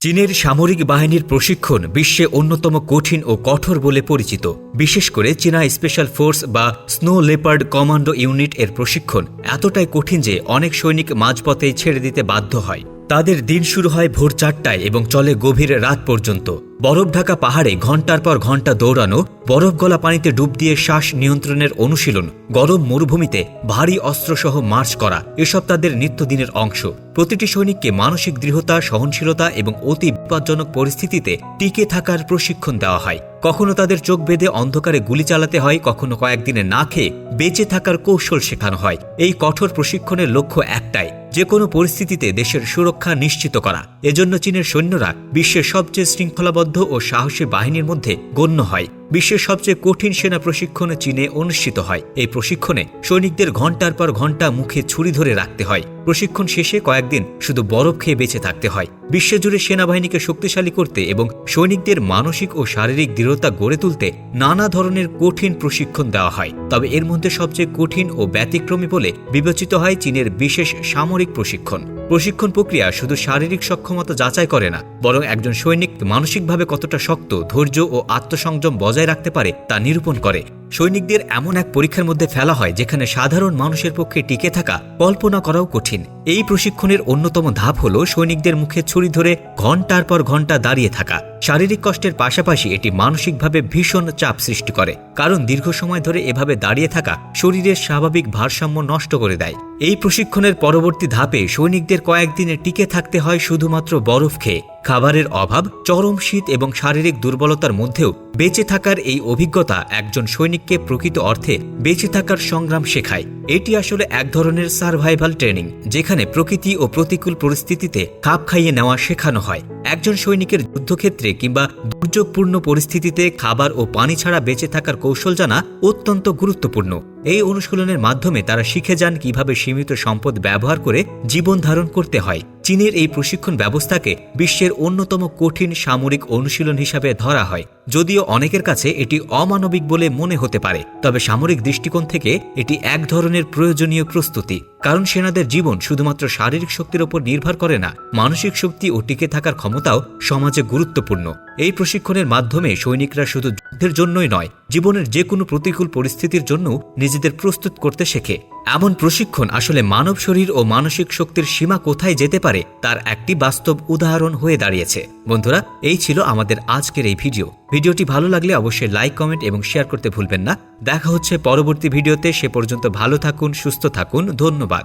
চীনের সামরিক বাহিনীর প্রশিক্ষণ বিশ্বে অন্যতম কঠিন ও কঠোর বলে পরিচিত। বিশেষ করে চীনা স্পেশাল ফোর্স বা স্নো লেপার্ড কমান্ডো ইউনিট এর প্রশিক্ষণ এতটাই কঠিন যে অনেক সৈনিক মাঝপথেই ছেড়ে দিতে বাধ্য হয়। তাদের দিন শুরু হয় ভোর চারটায় এবং চলে গভীর রাত পর্যন্ত। বরফ ঢাকা পাহাড়ে ঘণ্টার পর ঘণ্টা দৌড়ানো, বরফ গলা পানিতে ডুব দিয়ে শ্বাস নিয়ন্ত্রণের অনুশীলন, গরম মরুভূমিতে ভারী অস্ত্রসহ মার্চ করা, এসব তাদের নিত্যদিনের অংশ। প্রতিটি সৈনিককে মানসিক দৃঢ়তা, সহনশীলতা এবং অতি বিপজ্জনক পরিস্থিতিতে টিকে থাকার প্রশিক্ষণ দেওয়া হয়। কখনো তাদের চোখ বেঁধে অন্ধকারে গুলি চালাতে হয়, কখনো কয়েকদিনে না খেয়ে বেঁচে থাকার কৌশল শেখানো হয়। এই কঠোর প্রশিক্ষণের লক্ষ্য একটাই যে কোনো পরিস্থিতিতে দেশের সুরক্ষা নিশ্চিত করা। এজন্য চীনের সৈন্যরা বিশ্বের সবচেয়ে শৃঙ্খলাবদ্ধ ও সাহসী বাহিনীর মধ্যে গণ্য হয়। বিশ্বের সবচেয়ে কঠিন সেনা প্রশিক্ষণ চীনে অনুষ্ঠিত হয়। এই প্রশিক্ষণে সৈনিকদের ঘণ্টার পর ঘণ্টা মুখে ছুরি ধরে রাখতে হয়। প্রশিক্ষণ শেষে কয়েকদিন শুধু বরফ খেয়ে বেঁচে থাকতে হয়। বিশ্বজুড়ে সেনাবাহিনীকে শক্তিশালী করতে এবং সৈনিকদের মানসিক ও শারীরিক দৃঢ়তা গড়ে তুলতে নানা ধরনের কঠিন প্রশিক্ষণ দেওয়া হয়। তবে এর মধ্যে সবচেয়ে কঠিন ও ব্যতিক্রমী বলে বিবেচিত হয় চীনের বিশেষ সামরিক প্রশিক্ষণ। প্রশিক্ষণ প্রক্রিয়া শুধু শারীরিক সক্ষমতা যাচাই করে না, বরং একজন সৈনিক মানসিকভাবে কতটা শক্ত, ধৈর্য ও আত্মসংযম বজায় রাখতে পারে তা নিরূপণ করে। সৈনিকদের এমন এক পরীক্ষার মধ্যে ফেলা হয়, যেখানে সাধারণ মানুষের পক্ষে টিকে থাকা কল্পনা করাও কঠিন। এই প্রশিক্ষণের অন্যতম ধাপ হল সৈনিকদের মুখে ছুরি ধরে ঘণ্টার পর ঘণ্টা দাঁড়িয়ে থাকা। শারীরিক কষ্টের পাশাপাশি এটি মানসিকভাবে ভীষণ চাপ সৃষ্টি করে, কারণ দীর্ঘ সময় ধরে এভাবে দাঁড়িয়ে থাকা শরীরের স্বাভাবিক ভারসাম্য নষ্ট করে দেয়। এই প্রশিক্ষণের পরবর্তী ধাপে সৈনিকদের কয়েকদিনে টিকে থাকতে হয় শুধুমাত্র বরফ খেয়ে। খাবারের অভাব, চরম শীত এবং শারীরিক দুর্বলতার মধ্যেও বেঁচে থাকার এই অভিজ্ঞতা একজন সৈনিককে প্রকৃত অর্থে বেঁচে থাকার সংগ্রাম শেখায়। এটি আসলে এক ধরনের সার্ভাইভাল ট্রেনিং যেখানে প্রকৃতি ও প্রতিকূল পরিস্থিতিতে খাপ খাইয়ে নেওয়া শেখানো হয়। একজন সৈনিকের যুদ্ধক্ষেত্রে কিংবা দুর্যোগপূর্ণ পরিস্থিতিতে খাবার ও পানি ছাড়া বেঁচে থাকার কৌশল জানা অত্যন্ত গুরুত্বপূর্ণ। এই অনুশীলনের মাধ্যমে তারা শিখে যান কীভাবে সীমিত সম্পদ ব্যবহার করে জীবন ধারণ করতে হয়। চীনের এই প্রশিক্ষণ ব্যবস্থাকে বিশ্বের অন্যতম কঠিন সামরিক অনুশীলন হিসাবে ধরা হয়। যদিও অনেকের কাছে এটি অমানবিক বলে মনে হতে পারে, তবে সামরিক দৃষ্টিকোণ থেকে এটি এক ধরনের প্রয়োজনীয় প্রস্তুতি। কারণ সেনাদের জীবন শুধুমাত্র শারীরিক শক্তির ওপর নির্ভর করে না, মানসিক শক্তি ও টিকে থাকার ক্ষমতাও সমাজে গুরুত্বপূর্ণ। এই প্রশিক্ষণের মাধ্যমে সৈনিকরা শুধু যুদ্ধের জন্যই নয়, জীবনের যে কোনো প্রতিকূল পরিস্থিতির জন্য নিজেদের প্রস্তুত করতে শেখে। এমন প্রশিক্ষণ আসলে মানব শরীর ও মানসিক শক্তির সীমা কোথায় যেতে পারে তার একটি বাস্তব উদাহরণ হয়ে দাঁড়িয়েছে। বন্ধুরা, এই ছিল আমাদের আজকের এই ভিডিও। ভিডিওটি ভালো লাগলে অবশ্যই লাইক, কমেন্ট এবং শেয়ার করতে ভুলবেন না। দেখা হচ্ছে পরবর্তী ভিডিওতে। সে পর্যন্ত ভালো থাকুন, সুস্থ থাকুন। ধন্যবাদ।